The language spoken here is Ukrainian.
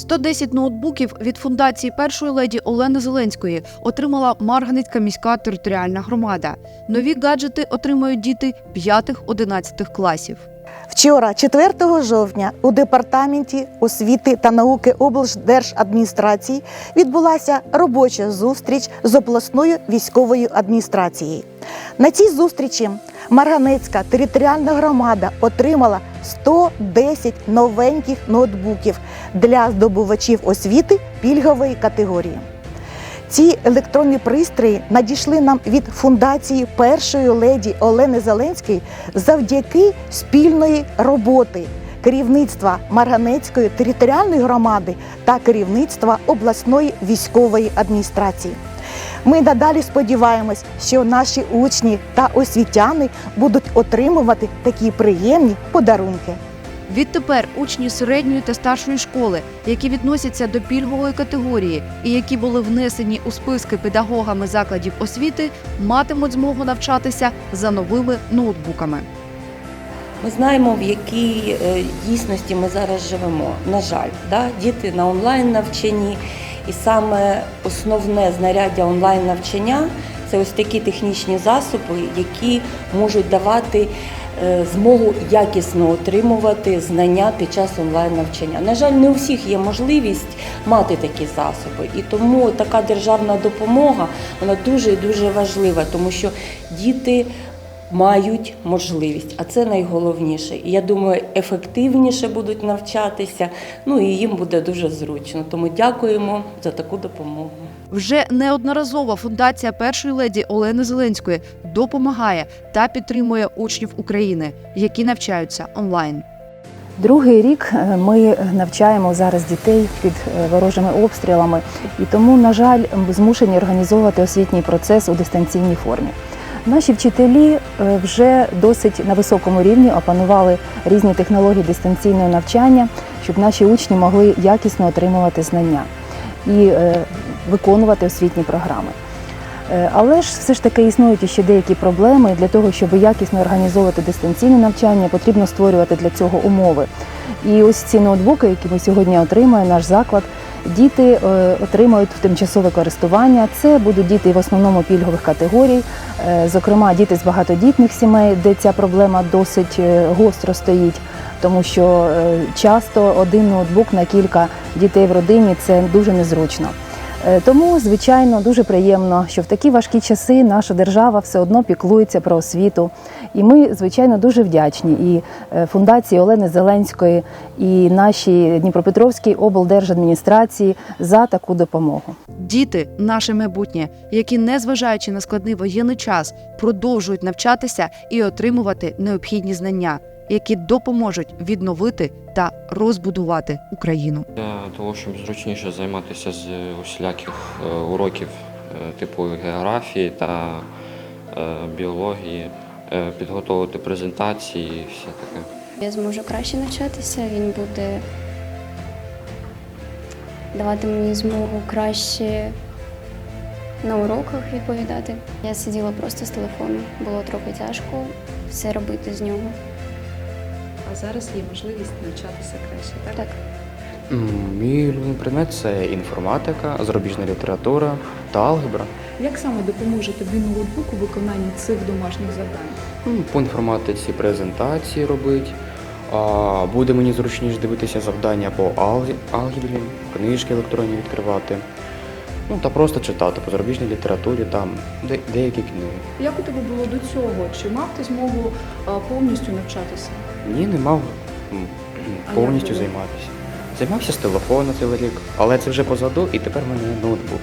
110 ноутбуків від фундації першої леді Олени Зеленської отримала Марганецька міська територіальна громада. Нові гаджети отримають діти 5-11 класів. Вчора, 4 жовтня, у департаменті освіти та науки облдержадміністрації відбулася робоча зустріч з обласною військовою адміністрацією. На цій зустрічі Марганецька територіальна громада отримала 110 новеньких ноутбуків для здобувачів освіти пільгової категорії. Ці електронні пристрої надійшли нам від фундації першої леді Олени Зеленської завдяки спільної роботи керівництва Марганецької територіальної громади та керівництва обласної військової адміністрації. Ми надалі сподіваємось, що наші учні та освітяни будуть отримувати такі приємні подарунки. Відтепер учні середньої та старшої школи, які відносяться до пільгової категорії і які були внесені у списки педагогами закладів освіти, матимуть змогу навчатися за новими ноутбуками. Ми знаємо, в якій е, дійсності ми зараз живемо. На жаль, да? діти на онлайн навчанні, і саме основне знаряддя онлайн навчання це ось такі технічні засоби, які можуть давати е, змогу якісно отримувати знання під час онлайн навчання. На жаль, не у всіх є можливість мати такі засоби, і тому така державна допомога вона дуже і дуже важлива, тому що діти мають можливість, а це найголовніше. І я думаю, ефективніше будуть навчатися, ну і їм буде дуже зручно. Тому дякуємо за таку допомогу. Вже неодноразово фундація першої леді Олени Зеленської допомагає та підтримує учнів України, які навчаються онлайн. Другий рік е, ми навчаємо зараз дітей під е, ворожими обстрілами, і тому, на жаль, змушені організовувати освітній процес у дистанційній формі. Наші вчителі е, вже досить на високому рівні опанували різні технології дистанційного навчання, щоб наші учні могли якісно отримувати знання і е, виконувати освітні програми. Е, Але ж все ж таки існують ще деякі проблеми. Для того, щоб якісно організовувати дистанційне навчання, потрібно створювати для цього умови. І ось ці ноутбуки, які ми сьогодні отримує наш заклад, діти е, отримають в тимчасове користування. Це будуть діти в основному пільгових категорій, е, зокрема діти з багатодітних сімей, де ця проблема досить е, гостро стоїть. Тому що часто один ноутбук на кілька дітей в родині це дуже незручно. Е, Тому, звичайно, дуже приємно, що в такі важкі часи наша держава все одно піклується про освіту. І ми, звичайно, дуже вдячні і е, фундації Олени Зеленської, і нашій Дніпропетровській облдержадміністрації за таку допомогу. Діти наше майбутнє, які, незважаючи на складний воєнний час, продовжують навчатися і отримувати необхідні знання, які допоможуть відновити та розбудувати Україну. Для того, щоб зручніше займатися з усіляких е, уроків е, типу географії та е, біології, підготовити презентації і все таке. Я зможу краще навчатися, він буде давати мені змогу краще на уроках відповідати. Я сиділа просто з телефоном, було трохи тяжко все робити з нього. А зараз є можливість навчатися краще, так? Так. Мій улюблений предмет це інформатика, зарубіжна література та алгебра. Як саме допоможе тобі ноутбук у виконанні цих домашніх завдань? По інформатиці презентації робить. А буде мені зручніше дивитися завдання по алгебрі, книжки електронні відкривати. Ну та просто читати по зарубіжній літературі, там де, деякі книги. Як у тебе було до цього? Чи мав ти змогу а, повністю навчатися? Ні, не мав м, А повністю як було? займатися. Займався з телефону цілий рік, але це вже позаду, і тепер в мене є ноутбук.